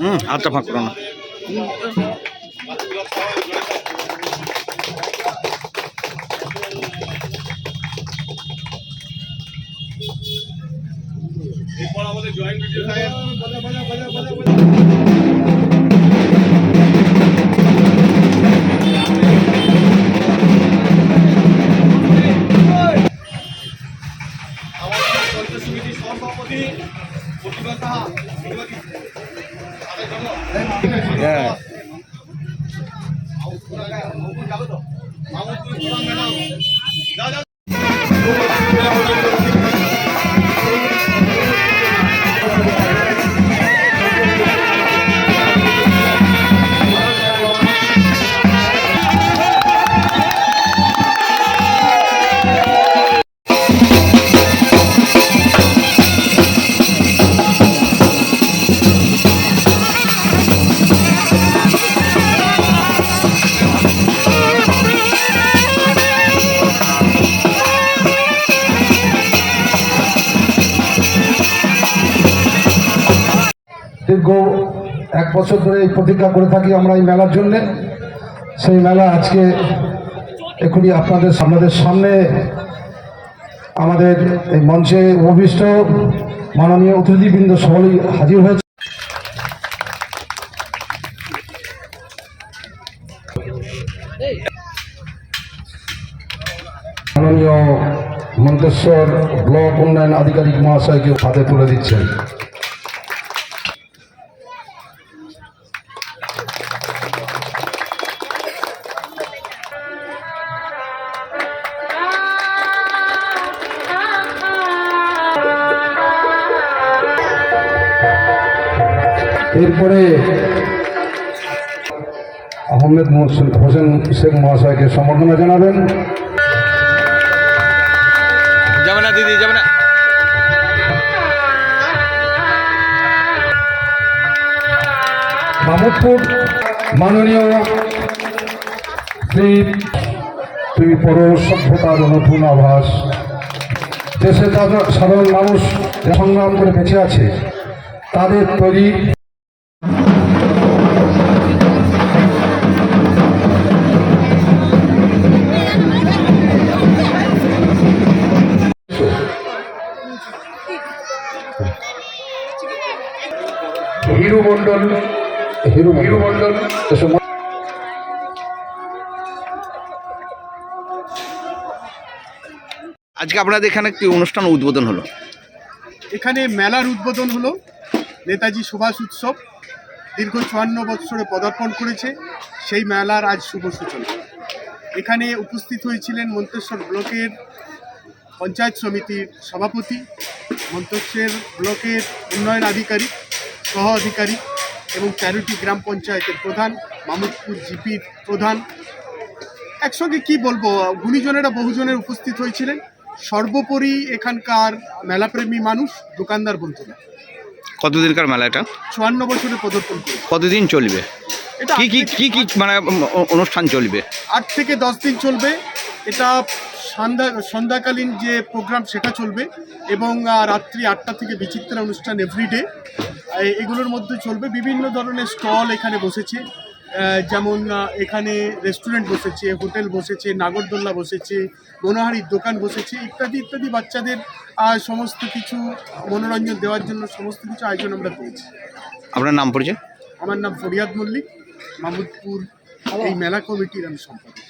হুম হাতটা ফাঁক করো না। এরপর আমাদের জয়েন্ট ভিডিও সাহেব। হ্যাঁ মামুদপুর এক বছর ধরে এই প্রতিজ্ঞা করে থাকি আমরা এই মেলার জন্যে। সেই মেলা আজকে এখনই আপনাদের আপনাদের সামনে। আমাদের এই মঞ্চে অভিষ্ট মাননীয় অতিথিবৃন্দ সকলেই হাজির হয়েছে। মাননীয় মন্তেশ্বর ব্লক উন্নয়ন আধিকারিক মহাশয়কে হাতে তুলে দিচ্ছেন। এরপরে আহমেদ হোসেন শেখ মহাশয়কে সম্বর্ধনা জানাবেন। যাবে না দিদি যাবে না মাহমুদপুর মাননীয় শ্রী তুই পর সভ্যতার নতুন আভাস। দেশে সাধারণ মানুষ সংগ্রাম করে বেঁচে আছে তাদের তৈরি হিরু মন্ডল হিরু হিরু মন্ডল আজকে আপনাদের এখানে একটি অনুষ্ঠান উদ্বোধন হলো? এখানে মেলার উদ্বোধন হলো। নেতাজি সুভাষ উৎসব দীর্ঘ চুয়ান্ন বৎসরে পদার্পণ করেছে। সেই মেলার আজ শুভ সূচনা। এখানে উপস্থিত হয়েছিলেন মন্তেশ্বর ব্লকের পঞ্চায়েত সমিতির সভাপতি মন্তেশ্বর ব্লকের উন্নয়ন আধিকারিক সহ আধিকারিক এবং তেরোটি গ্রাম পঞ্চায়েতের প্রধান মামুদপুর জিপির প্রধান। একসঙ্গে কি বলব গুণীজনেরা বহুজনের উপস্থিত হয়েছিলেন। সর্বোপরি এখানকার মেলাপ্রেমী মানুষ দোকানদার বন্ধুরা। কতদিনকার মেলা এটা? চুয়ান্ন বছরে করে কতদিন চলবে? এটা কি কি কি কি মানে অনুষ্ঠান চলবে? আট থেকে দশ দিন চলবে। এটা সন্ধ্যা সন্ধ্যাকালীন যে প্রোগ্রাম সেটা চলবে এবং রাত্রি আটটা থেকে বিচিত্রা অনুষ্ঠান এভরিডে এগুলোর মধ্যে চলবে। বিভিন্ন ধরনের স্টল এখানে বসেছে। যেমন এখানে রেস্টুরেন্ট বসেছে হোটেল বসেছে নাগরদোল্লা বসেছে মনোহারির দোকান বসেছে ইত্যাদি ইত্যাদি। বাচ্চাদের সমস্ত কিছু মনোরঞ্জন দেওয়ার জন্য সমস্ত কিছু আয়োজন আমরা পেয়েছি আপনার নাম পরিচয়? আমার নাম ফরিয়াদ মল্লিক। মামুদপুর এই মেলা কমিটির আমি সম্পাদক।